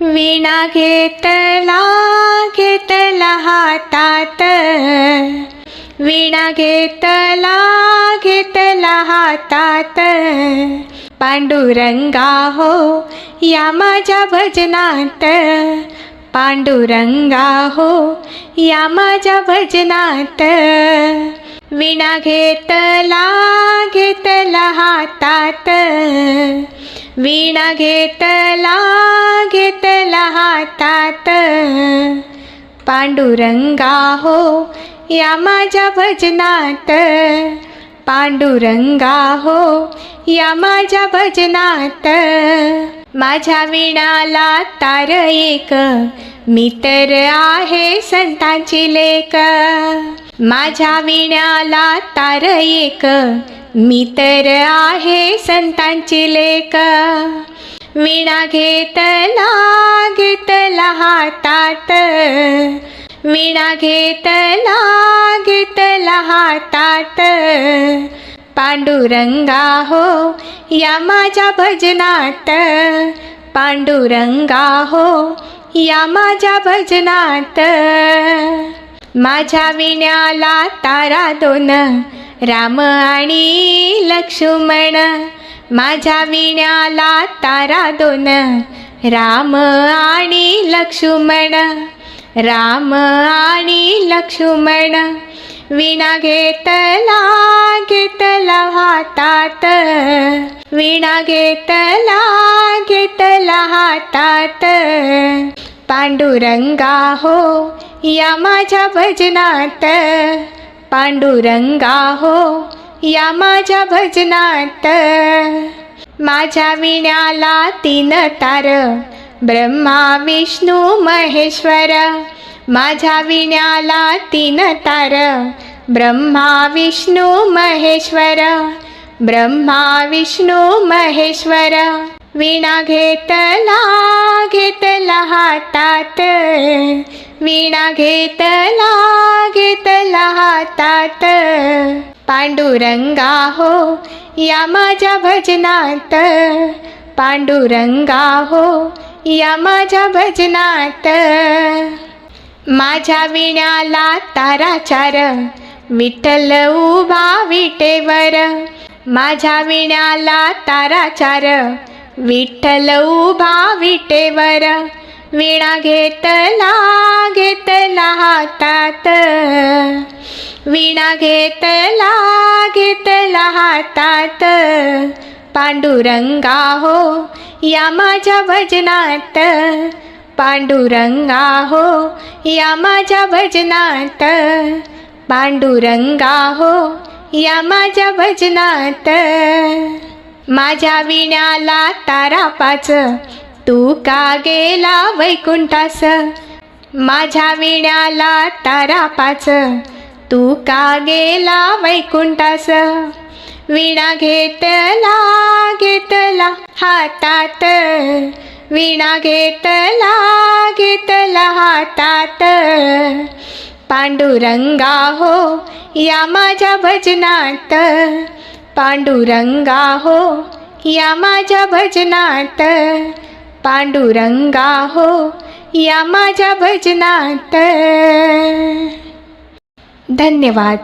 विणा घेतला घेतला हातात. विणा घेतला घेतला हातात. पांडुरंगा हो या माझ्या भजनात. पांडुरंगा हो या माझ्या भजनात. विणा घेतला घेतला हातात. विणा घेतला घेतला हातात. पांडुरंगा हो या माझ्या भजनात. पांडुरंगा हो या माझ्या भजनात. माझ्या विणाला तार एक मी तर आहे संतांची लेक. माझ्या विण्याला तार एक मी तर आहे संतांची लेक. विणा घेतला घेतला हातात विणा घेतला घेतला हातात पांडुरंगा हो या माझ्या भजनात. पांडुरंगा हो या माझ्या भजनात. माझ्या विण्याला तारा दोन राम आणि लक्ष्मण. माझ्या विण्याला तारा दोन. राम आणि लक्ष्मण. राम आणि लक्ष्मण. विणा घेतला घेतला हातात. विणा घेतला घेतला हातात. पांडुरंगा हो या माझ्या भजनात. पांडुरंगा हो या माझ्या भजनात. माझ्या विण्याला तीन तार ब्रह्मा विष्णू महेश्वर. माझ्या विण्याला तीन तार ब्रह्मा विष्णू महेश्वर. ब्रह्मा विष्णू महेश्वर. विणा घेतला घेतला हातात. विणा घेतला घेतला हातात. पांडुरंगा हो या माझ्या भजनात पांडुरंगा हो या माझ्या भजनात माझ्या विण्याला ताराचार विठ्ठल उभा विटेवर. माझ्या विण्याला ताराचार विठ्ठल उभा विटेवर. विणा घेतला घेतला हातात. विणा घेतला घेतला हातात. पांडुरंगा हो या माझ्या भजनात पांडुरंगा हो या माझ्या भजनात पांडुरंगा हो या माझ्या भजनात माझ्या विण्याला तारापाच तू का गेला वैकुंठास? माझ्या विण्याला तारापाच तू का गेला वैकुंठास? विणा घेतला घेतला हातात. विणा घेतला घेतला हातात. पांडुरंगा हो या माझ्या भजनात. पांडुरंगा हो या माझ्या भजनात. पांडुरंगा हो या माझ्या भजनात. धन्यवाद.